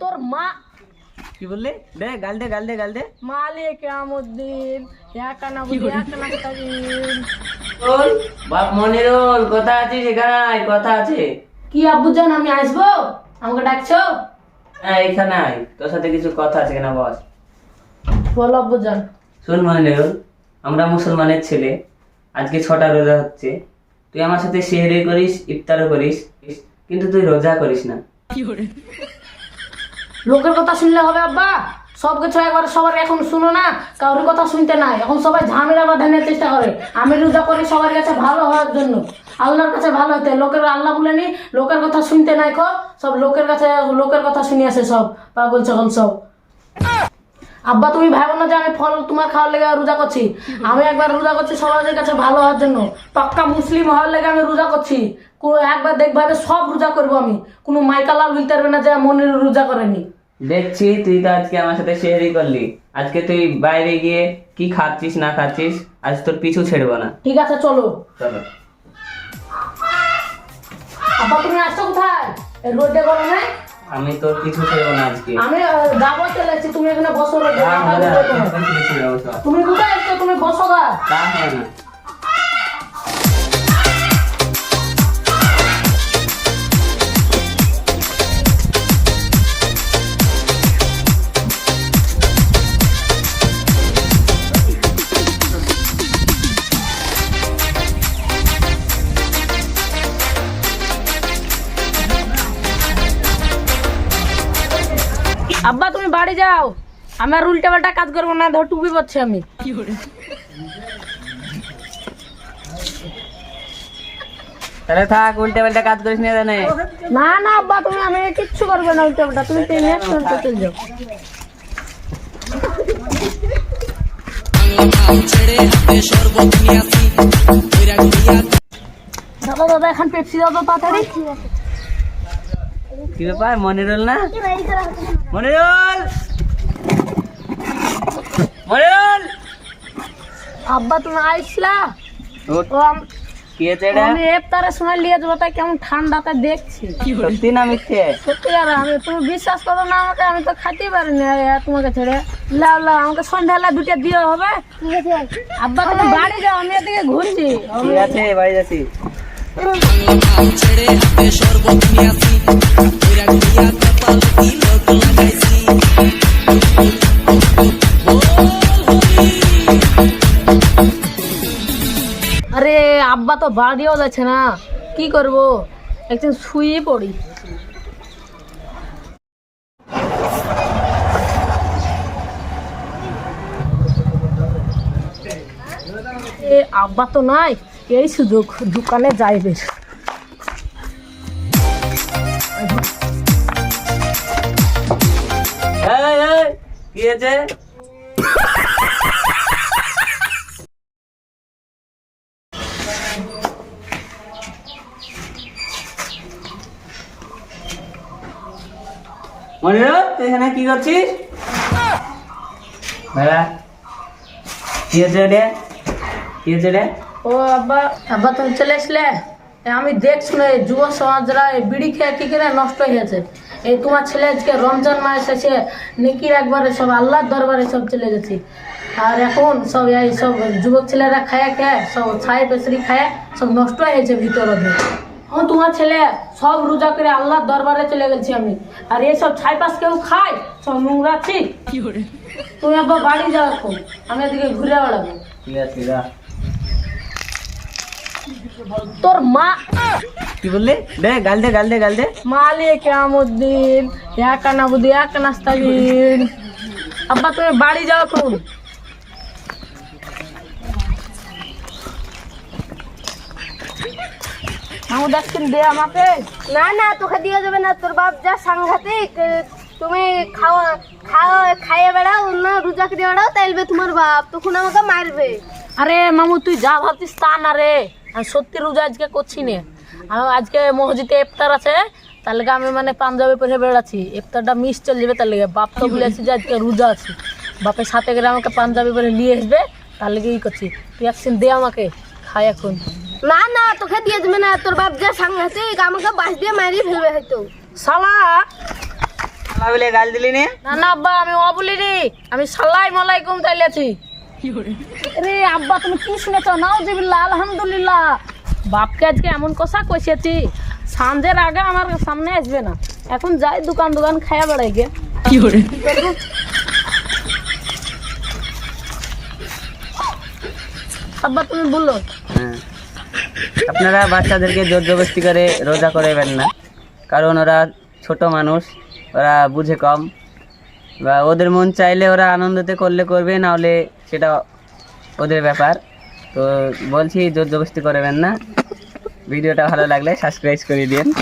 তোর মা কি বললি? দে গাল দে গাল দে গাল দে। মালিক আমুদ্দিন একানা বুঝি একানা বল বাপ মনিরুল কথা আছে সেখানে কথা আছে। কি আব্বুজান আমি আসব? আমাকে ডাকছো? হ্যাঁ এখানে আয় তোর সাথে কিছু কথা আছে কেনা বস বল আব্বুজান শোন মনিরুল আমরা মুসলমানের ছেলে আজকে ছটা রোজা হচ্ছে। তুই আমার সাথে সেহরে করিস ইফতারও করিস কিন্তু তুই রোজা করিস না। লোকের কথা শুনলে হবে, আব্বা। সব কিছু একবার সবার এখন শুনো না, কারোর কথা শুনতে নাই। এখন সবাই ঝামেলা বাঁধানোর চেষ্টা করে। আমি রোজা করি সবার কাছে ভালো হওয়ার জন্য। আল্লাহর কাছে ভালো হতে, লোকের আল্লাহ বলেনি লোকের কথা শুনতে নাই খো সব লোকের কাছে, লোকের কথা শুনে আসে সব, পাগল ছাগল সব। আব্বা, তুমি ভাবো না যে আমি ফল তোমার খাওয়ার লেগে রোজা করছি? আমি একবার রোজা করছি সবার কাছে ভালো হওয়ার জন্য। পাক্কা মুসলিম হওয়ার লেগে আমি রোজা করছি। কো- একবার দেখভাবে সব রোজা করব আমি। কোনো মাইকালাল বলতে পারবে না যে মনের রোজা করেনি। দেখছি তুই তো আজকে আমার সাথে শেয়ারই করলি। আজকে তুই বাইরে গিয়ে কি খাচ্ছিস না খাচ্ছিস আজ তোর পিছু ছেড়বো না। ঠিক আছে চলো। চলো। আব্বা তুমি আসছো কোথায়? এই রোডে গরমে আমি তোর পিছু ছেড়বো না আজকে। আমি আহ, যাব চলেছি তুমি এখানে বসো সব। তুমি কোথায় এসছো? তুমি বসো গা। তা হয় না। তুমি বাড়ি যাও। আমি আর উল্টা পাল্টা কাজ করব না ধর টুপি পাচ্ছি আমি। তাহলে থাক উল্টে পাল্টে কাজ করিস না জানে না না আব্বা তুমি আমি কিচ্ছু করবে না উল্টা পাল্টা। তুমি ট্রেনে চলতে চলে যাও। দাদা দাদা এখন পেপসি দাও তো তাড়াতাড়ি। কি ব্যাপার? মনিরুল না? মনিরুল মনিরুল আব্বা তুমি আইসলা? উঠ, ও আম- কি হয়েছে এটা? আমি এফতারে সময় নিয়ে যাব তাই কেমন ঠান্ডাটা দেখছি। সত্যি না মিথ্যে? সত্যি আর আমি তুমি বিশ্বাস করো না আমাকে আমি তো খাইতে পারিনি আর তোমাকে ছেড়ে। লাও লাও আমাকে সন্ধ্যাবেলা দুটো দিয়ে হবে? আব্বা তুমি বাড়ি যাও আমি এদিকে ঘুরছি। ঠিক আছে বাড়ি যাচ্ছি। আরে আব্বা তো বাড়িও যাচ্ছে না। কি করব? একদিন শুয়ে পড়ি। আব্বা তো নাই? এই সুযোগ দোকানে যাই বেশ। কি মনিরুল তুই এখানে কি করছিস? কি হয়েছে রে? কি হয়েছে রে? ও আব্বা আব্বা তুমি চলে আসলে? এ আমি দেখছি না এই যুব সমাজরা এই বিড়ি খেয়ে কি করে নষ্ট হয়ে গেছে? এই তোমার ছেলে আজকে রমজান মাস এসেছে নিকির একবারে সব আল্লাহর দরবারে সব চলে গেছি। আর এখন সব এই সব যুবক ছেলেরা খায় খায় সব ছাই পেসরি খায় সব নষ্ট হয়ে গেছে ভিতরে এখন তোমার ছেলে সব রোজা করে আল্লাহর দরবারে চলে গেছি আমি। আর এই সব ছাই পাশ কেউ খায়? সব নোংরা ছি তুমি আব্বা বাড়ি যাও এখন আমি এদিকে ঘুরে বেড়াবো। ঠিক আছে তোর মা কি বললি? দে গাল দে গাল দে গাল দে। মালিক আমুদ্দিন একানা বুদ্ধি এক নাস্তাগিন আব্বা তুমি বাড়ি যাও এখন। মামু দেখছেন দে আমাকে। না না তোকে দিয়ে যাবে না। তোর বাপ যা সাংঘাতিক তুমি খাওয়া খাওয়া খাইয়ে বেড়াও না রোজা করে বেড়াও তাইলবে তোমার বাপ তখন আমাকে মারবে। আরে মামু তুই যা ভাবছিস তা না রে। আমি সত্যি রোজা আজকে করছি নে। আমি আজকে মসজিদে ইফতার আছে তার লেগে আমি মানে পাঞ্জাবি পরে বেড়াচ্ছি। ইফতারটা মিস চলে যাবে তার লেগে। বাপ তো বলেছি যে আজকে রোজা আছে। বাপের সাথে করে আমাকে পাঞ্জাবি পরে নিয়ে আসবে তার লেগে ই করছি। তুই একদিন দে আমাকে খাই এখন। না না তোকে দিয়ে যাবে না। তোর বাপ যা সাংঘাতিক আমাকে বাস দিয়ে মারিয়ে ফেলবে হয়তো। শালা! আল্লাহ বলে গাল দিলি না? না আব্বা আমি ও বলিনি আমি সালাই মালাই কম চাইলেছি রে আব্বা তুমি কি শুনেছ? নাউজিবিল্লাহ আলহামদুলিল্লাহ। বাপকে আজকে এমন কথা কইছেছি সন্ধ্যের আগে আমার সামনে আসবে না। এখন যাই দোকান দোকান খায়া বেড়াই গে। কি করে? আব্বা তুমি বলল হ্যাঁ। আপনারা বাচ্চাদেরকে জোর জবরদস্তি করে রোজা করাবেন না। কারণ ওরা ছোট মানুষ ওরা বুঝে কম। বা ওদের মন চাইলে ওরা আনন্দতে করলে করবে, না হলে সেটা ওদের ব্যাপার। তো বলছি জোর জবস্তি করবেন না। ভিডিওটা ভালো লাগলে সাবস্ক্রাইব করে দিন